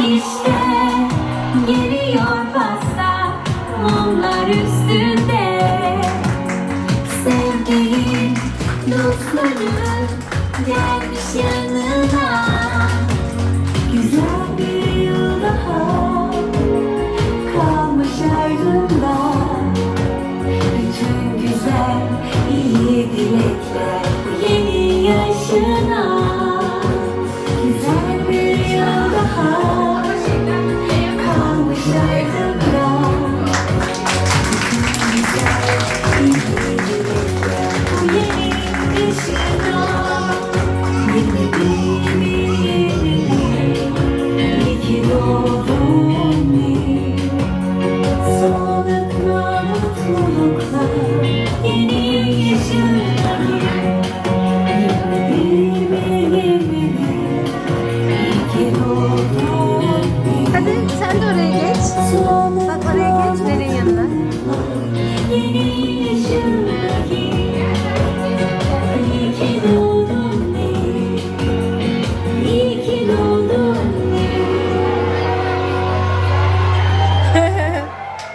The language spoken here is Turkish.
İşte geliyor pasta mumlar üstünde. Sevdiğin dostların gelmiş yanına Güzel bir yıl daha. You.